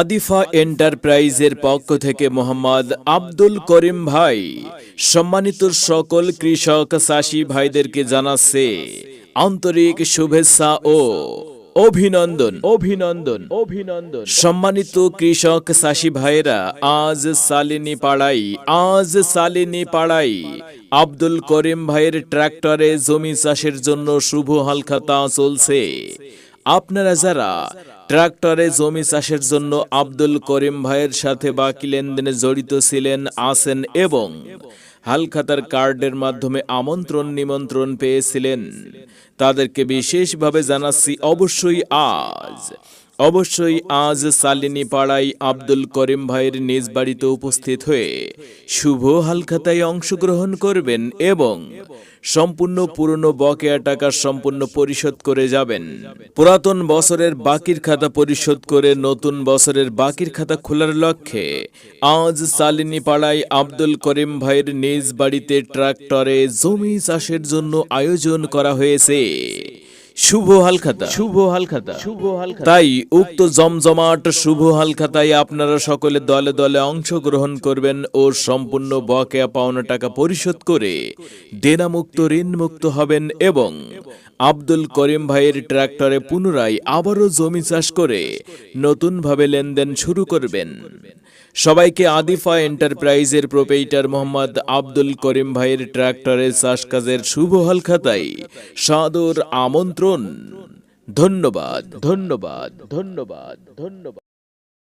আদিফা এন্টারপ্রাইজের পক্ষ থেকে মোহাম্মদ আব্দুল করিম ভাই। সম্মানিত সকল কৃষক চাষি ভাইদেরকে জানাচ্ছে আন্তরিক শুভেচ্ছা ও অভিনন্দন। অভিনন্দন। অভিনন্দন। সম্মানিত কৃষক চাষি ভাইরা আজ সালিনী পাড়াই আজ সালিনী পাড়াই আব্দুল করিম ভাইয়ের ট্রাক্টরে জমি চাষের জন্য শুভ হালখাতা চলছে। আপনারা যারা ট্রাক্টরে জমি চাষের জন্য আব্দুল করিম ভাইয়ের সাথে বাকি লেনদেনে জড়িত ছিলেন, আছেন এবং হালখাতার কার্ডের মাধ্যমে আমন্ত্রণ নিমন্ত্রণ পেয়েছিলেন, তাদেরকে বিশেষভাবে জানাচ্ছি অবশ্যই আজ অবশ্যই আজ সালিনী পাড়ায় আব্দুল করিম ভাইয়ের নিজ বাড়িতে উপস্থিত হয়ে শুভ হালখাতায় অংশগ্রহণ করবেন এবং সম্পূর্ণ পুরনো বকেয়া টাকা সম্পূর্ণ পরিশোধ করে যাবেন। পুরাতন বছরের বাকির খাতা পরিশোধ করে নতুন বছরের বাকির খাতা খোলার লক্ষ্যে আজ সালিনী পাড়ায় আব্দুল করিম ভাইয়ের নিজ বাড়িতে ট্রাক্টরে জমি চাষের জন্য আয়োজন করা হয়েছে। শুভ হালখাতা। শুভ হালখাতা। শুভ হালখাতা। তাই উক্ত জমজমাট শুভ হালখাতায় আপনারা সকলে দলে দলে অংশগ্রহণ করবেন ও সম্পূর্ণ বকেয়া পাওনা টাকা পরিশোধ করে দেনামুক্ত ঋণমুক্ত হবেন এবং আব্দুল করিম ভাইয়ের ট্রাক্টরে পুনরায় আবারও জমি চাষ করে নতুনভাবে লেনদেন শুরু করবেন। সবাইকে আদিফা এন্টারপ্রাইজের প্রোপেইটার মোহাম্মদ আব্দুল করিম ভাইয়ের ট্রাক্টরের চাষ কাজের শুভ হালখাতায় সাদর আমন্ত্রণ। ধন্যবাদ ধন্যবাদ ধন্যবাদ ধন্যবাদ।